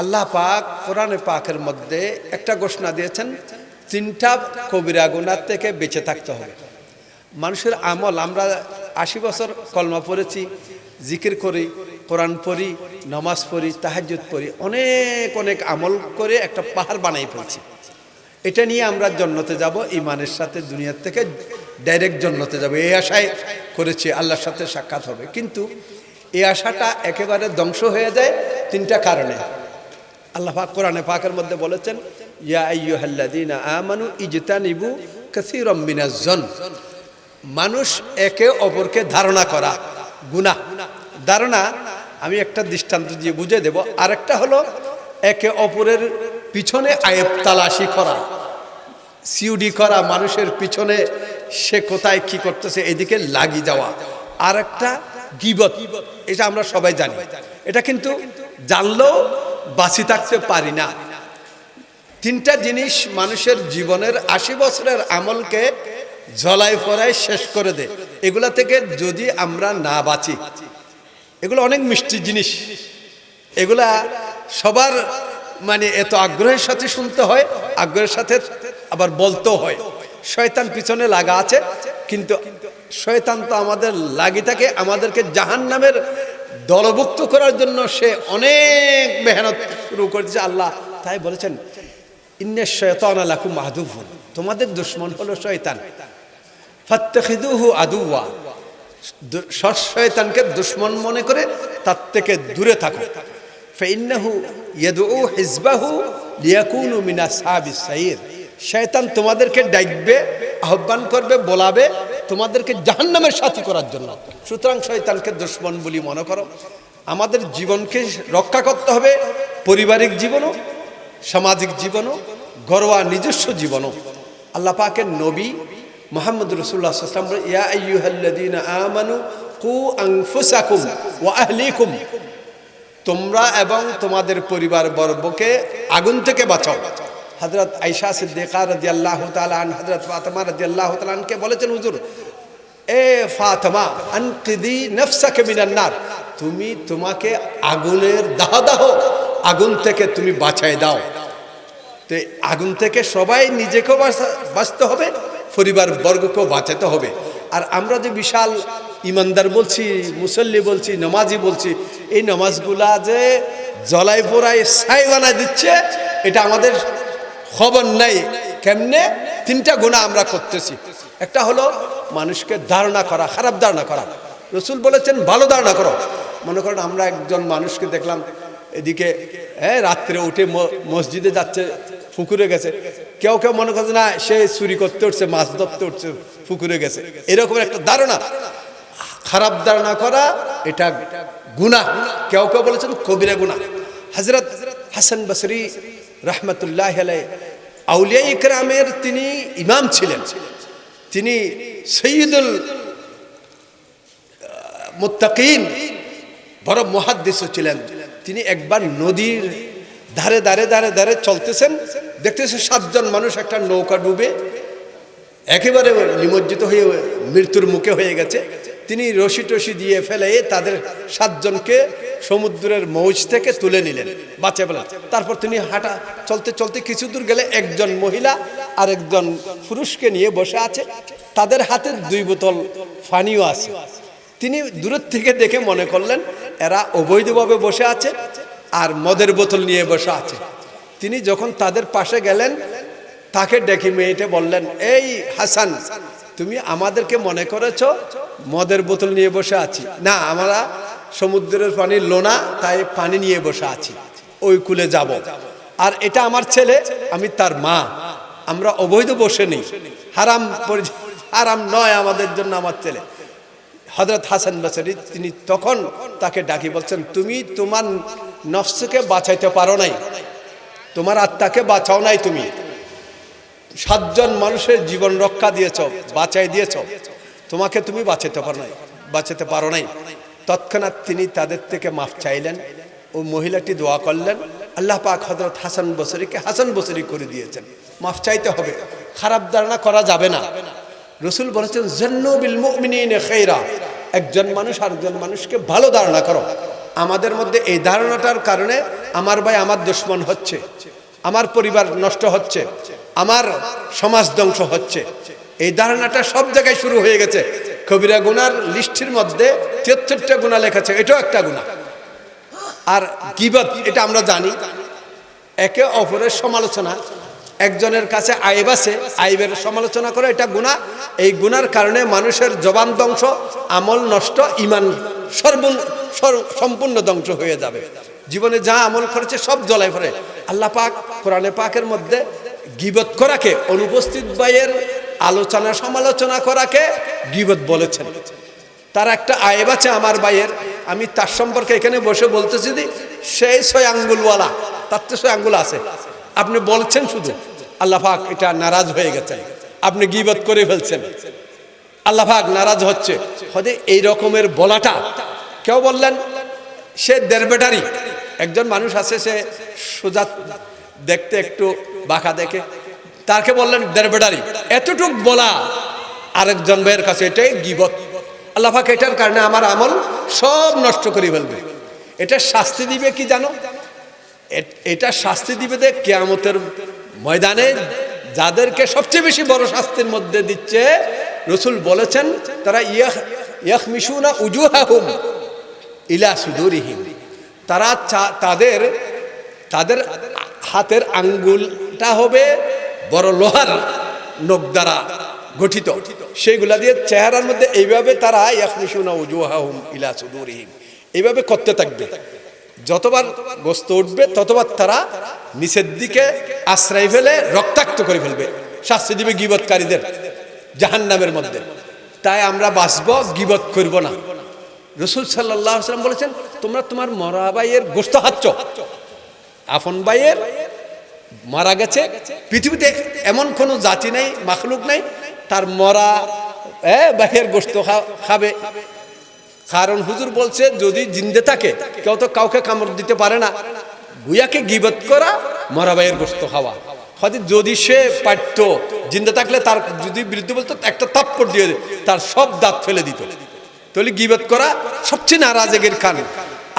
আল্লাহ পাক কোরআনে পাকের মধ্যে একটা ঘোষণা দিয়েছেন, তিনটা কবিরা গুনার থেকে বেঁচে থাকতে হবে। মানুষের আমল, আমরা আশি বছর কলমা পড়েছি, জিকির করি, কোরআন পড়ি, নমাজ পড়ি, তাহাজ্জুদ পড়ি, অনেক অনেক আমল করে একটা পাহাড় বানাই ফেলছি। এটা নিয়ে আমরা জন্নতে যাব ইমানের সাথে দুনিয়ার থেকে ডাইরেক্ট জন্নতে যাব। এই আশায় করেছি, আল্লাহর সাথে সাক্ষাৎ হবে। কিন্তু এই আশাটা একেবারে ধ্বংস হয়ে যায় তিনটা কারণে। আল্লাহ পাক কোরআনে পাকের মধ্যে বলেছেন, ইয়া আইয়ুহাল্লাযীনা আমানু ইজতানিবু কাসীরাম মিনাজ-জন মানুষ একে অপরকে ধারণা করা, গুনাহ। ধারণা, আমি একটা দৃষ্টান্ত দিয়ে বুঝে দেব। আরেকটা হলো, একে অপরের পিছনে আয়েব তালাশি করা, সিউডি করা, মানুষের পিছনে সে কোথায় কি করতেছে, এদিকে লাগি যাওয়া। আর একটা গিবত, এটা আমরা সবাই জানি। এটা কিন্তু জানলেও বাঁচি থাকতে পারি না। তিনটা জিনিস মানুষের জীবনের আশি বছরের আমলকে ঝলাই ফরাই শেষ করে দে এগুলা থেকে যদি আমরা না বাঁচি, এগুলো অনেক মিষ্টি জিনিস। এগুলা সবার মানে এত আগ্রহের সাথে শুনতে হয়, আগ্রহের সাথে আবার বলতেও হয়, শয়তান পিছনে লাগা আছে। কিন্তু শয়তান তো আমাদের লাগি থাকে, আমাদেরকে জাহান নামের দলভুক্ত করার জন্য সে অনেক মেহনত শুরু করেছে, আল্লাহ তাই বলেছেন ইন্নের শয়তান আলাকু মাহদুফুন তোমাদের দুশ্মন হলো শয়তান। ফাত্তাখিদুহু আদুয়া সৎ শয়তানকে দুশ্মন মনে করে তার থেকে দূরে থাকো। ফাইন্নাহু ইয়াদউ হিজবাহু লিয়াকুনু মিন আসহাবিস সাইর শয়তান তোমাদেরকে ডাকবে, আহ্বান করবে, বলাবে তোমাদেরকে জাহান্নামের সাথী করার জন্য। সুতরাং শয়তানকে দুশ্মন বলি মনে করো। আমাদের জীবনকে রক্ষা করতে হবে পারিবারিক জীবনও, সামাজিক জীবনও, ঘরোয়া নিজস্ব জীবনও। আল্লাহ পাকের নবী মোহাম্মদ রসুল্লাহ সাল্লাম আমানু কু তোমরা এবং তোমাদের পরিবার বর্গকে আগুন থেকে বাঁচাও। হযরত আয়েশা সিদ্দিকা রাদিয়াল্লাহু আল্লাহ আন হযরত ফাতমা রাদিয়াল্লাহু আল্লাহ আনকে বলেছেন, হুজুর, এ ফাতমা, আনকিদি নফসাকে মিনান নার, তুমি তোমাকে আগুনের দাহ দাহ, আগুন থেকে তুমি বাঁচাই দাও। তো আগুন থেকে সবাই নিজেকেও বাঁচা- বাঁচতে হবে, পরিবার বর্গকেও বাঁচাতে হবে। আর আমরা যে বিশাল ইমানদার বলছি, মুসল্লি বলছি, নমাজি বলছি, এই নমাজগুলা যে জলাই পোড়াই ছাই বানায় দিচ্ছে, এটা আমাদের খবর নাই। কেমনে? তিনটা গুণা আমরা করতেছি। একটা হলো মানুষকে ধারণা করা, খারাপ ধারণা করা। রসুল বলেছেন, ভালো ধারণা করো। মনে করেন আমরা একজন মানুষকে দেখলাম, এদিকে হ্যাঁ রাত্রে উঠে মসজিদে যাচ্ছে, পুকুরে গেছে। কেউ কেউ মনে করছে, না, সে চুরি করতে উঠছে, মাছ ধরতে উঠছে, পুকুরে গেছে। এরকম একটা ধারণা। খারাপ ধারণা করা, এটা গুণা কেউ কেউ বলেছেন, কবিরা গুণা হজরত হাসান বসরি রহমতুল্লাহ আউলিয়া ইকরামের তিনি ইমাম ছিলেন। তিনি সৈয়দুল মুত্তাকিন, বড় মহাদ্দেশ ছিলেন। তিনি একবার নদীর ধারে ধারে ধারে ধারে চলতেছেন। দেখতেছেন সাতজন মানুষ একটা নৌকা ডুবে একেবারে নিমজ্জিত হয়ে মৃত্যুর মুখে হয়ে গেছে। তিনি রশি টসি দিয়ে ফেলে তাদের সাতজনকে সমুদ্রের মৌজ থেকে তুলে নিলেন বাঁচে ফেলেন। তারপর তিনি হাঁটা, চলতে চলতে কিছু দূর গেলে একজন মহিলা আর একজন পুরুষকে নিয়ে বসে আছে। তাদের হাতে দুই বোতল পানিও আছে। তিনি দূরের থেকে দেখে মনে করলেন, এরা অবৈধভাবে বসে আছে আর মদের বোতল নিয়ে বসে আছে। তিনি যখন তাদের পাশে গেলেন, তাকে ডেকে মেয়েটে বললেন, এই হাসান তুমি আমাদেরকে মনে করেছ? মদের বোতল নিয়ে বসে আছি। না, আমরা সমুদ্রের পানি লোনা, তাই পানি নিয়ে বসে আছি। ওই কুলে যাব। আর এটা আমার ছেলে, আমি তার মা। আমরা অবৈধ বসে নেই। হারাম হারাম নয় আমাদের জন্য আমার ছেলে। হজরত হাসান বাসারি, তিনি তখন তাকে ডাকি বলছেন, তুমি তোমার নফসকে বাঁচাইতে পারো নাই। তোমার আত্মাকে বাঁচাও নাই তুমি। সাতজন মানুষের জীবন রক্ষা দিয়েছ, বাঁচাই দিয়েছ। তোমাকে তুমি বাঁচাতে পারো নাই, বাঁচাতে পারো নাই। তৎক্ষণাৎ তিনি তাদের থেকে মাফ চাইলেন ও মহিলাটি দোয়া করলেন, আল্লাহ পাক হজরত হাসান বসরিকে হাসান বসরি করে দিয়েছেন। মাফ চাইতে হবে, খারাপ ধারণা করা যাবে না। রসুল বলেছেন জন্নবিল মুমিনিনে একজন মানুষ আরেকজন মানুষকে ভালো ধারণা করো। আমাদের মধ্যে এই ধারণাটার কারণে আমার ভাই আমার দুশ্মন হচ্ছে, আমার পরিবার নষ্ট হচ্ছে। আমার সমাজ ধ্বংস হচ্ছে। এই ধারণাটা সব জায়গায় শুরু হয়ে গেছে। কবিরা গুনার লিস্টের মধ্যে তিয়াত্তরটা গুণা লেখা এটাও একটা গুণা। আর গিবত, এটা আমরা জানি। একে অপরের সমালোচনা। একজনের কাছে আইব আছে আইবের সমালোচনা করে এটা গুণা। এই গুনার কারণে মানুষের জবান ধ্বংস, আমল নষ্ট, ইমান সর্ব সম্পূর্ণ ধ্বংস হয়ে যাবে। জীবনে যা আমল করেছে সব জলায় পড়ে আল্লাহ পাক, কোরআনে পাকের মধ্যে গিবত করাকে, অনুপস্থিত ভাইয়ের আলোচনা, সমালোচনা করাকে গিবত বলেছেন। তার একটা আয়েব আছে আমার ভাইয়ের, আমি তার সম্পর্কে এখানে বসে বলতেছি যে সেই ছয় আঙ্গুলওয়ালা, তার তো ছয় আঙ্গুল আছে। আপনি বলছেন শুধু, আল্লাহ পাক এটা নারাজ হয়ে গেছেন, আপনি গিবত করে ফেলছেন। আল্লাহ পাক নারাজ হচ্ছে। হয়তো এই রকমের বলাটা, কেউ বললেন, সে দেড় একজন মানুষ আছে, সে সোজা দেখতে একটু বাঁকা দেখে। তাকে বললেন দেড় ব্যাটারি এতটুক বলা আরেকজন ভাইয়ের কাছে এটাই গিবত। আল্লাহ পাক এটার কারণে আমার আমল সব নষ্ট করে ফেলবে। এটা শাস্তি দিবে কি জানো? এটা শাস্তি দিবে দে কেয়ামতের ময়দানে যাদেরকে সবচেয়ে বেশি বড় শাস্তির মধ্যে দিচ্ছে, রসুল বলেছেন, তারা ইয়াহ ইয়াহ মিশুনা উজুহাহুম ইলা সুদুরিহিম। তারা তাদের তাদের হাতের আঙ্গুলটা হবে বড় লোহার নখ দ্বারা গঠিত। সেইগুলা দিয়ে চেহারার মধ্যে এইভাবে তারা ইলা এইভাবে করতে থাকবে। যতবার গোস্ত উঠবে, ততবার তারা নিচের দিকে আশ্রয় ফেলে রক্তাক্ত করে ফেলবে। শাস্তি দিবে গিবৎকারীদের জাহান্নামের মধ্যে। তাই আমরা বাঁচব গিবত করব না। রসুল সাল্লাহ বলেছেন, তোমরা তোমার মরা ভাইয়ের গোস্ত হাচ্ছ আপন ভাইয়ের মারা গেছে। পৃথিবীতে এমন কোনো জাতি নেই, মাখলুক নেই। তার মরা, এ ভাইয়ের গোস্ত খাবে। কারণ হুজুর বলছে, যদি জিন্দে থাকে, কেউ তো কাউকে কামড় দিতে পারে না। গুয়াকে গিবত করা, মরা ভাইয়ের গোস্ত খাওয়া। হয়তো যদি সে পারত, জিন্দে থাকলে তার, যদি বিরুদ্ধে বলতো একটা তাপ্পড় দিয়ে তার সব দাঁত ফেলে দিত। তাহলে গিবত করা সবচেয়ে নারাজের খান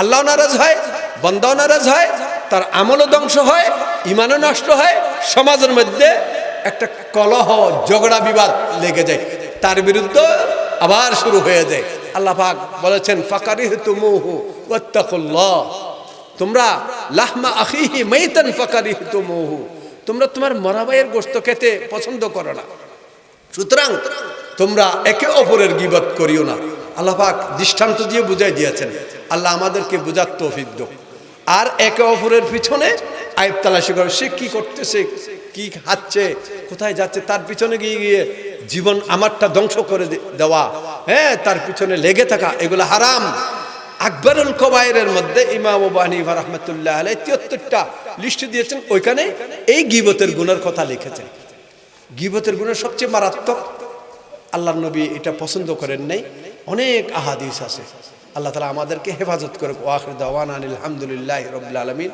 আল্লাহ নারাজ হয়, বন্দাও নারাজ হয়, তার আমলও ধ্বংস হয় ইমানও নষ্ট হয়, সমাজের মধ্যে একটা কলহ, ঝগড়া, বিবাদ লেগে যায়। তার বিরুদ্ধে আবার শুরু হয়ে যায়। আল্লাহ পাক বলেছেন ফাকারি তুমুহু ওয়াত্তাকুল্লাহ। তোমরা, লাহমা আখিহি মাইতান ফাকারি তুমুহু তোমরা তোমার মরা ভাইয়ের গোস্ত খেতে পছন্দ করো না। সুতরাং তোমরা একে অপরের গিবত করিও না। আল্লাহ পাক দৃষ্টান্ত দিয়ে বুঝাই দিয়েছেন। আল্লাহ আমাদেরকে বুঝার তৌফিক আর একে অপরের পিছনে আয়ব তালাশি করে, সে কি করতেছে, কি খাচ্ছে, কোথায় যাচ্ছে, তার পিছনে গিয়ে গিয়ে জীবন আমারটা ধ্বংস করে দেওয়া। হ্যাঁ তার পিছনে লেগে থাকা, এগুলো হারাম। আকবরুল কবায়ের মধ্যে ইমাম রহমতুল্লাহ আলাই তিয়াত্তরটা লিস্ট দিয়েছেন, ওইখানে এই গিবতের গুণের কথা লিখেছেন। গিবতের গুণের সবচেয়ে মারাত্মক আল্লাহ নবী এটা পছন্দ করেন নাই, অনেক আহাদিস আছে। আল্লাহ তালা আমাদেরকে হেফাজত করে ওয়াখির দাওয়ান আলহামদুলিল্লাহ রবিল আলমিন।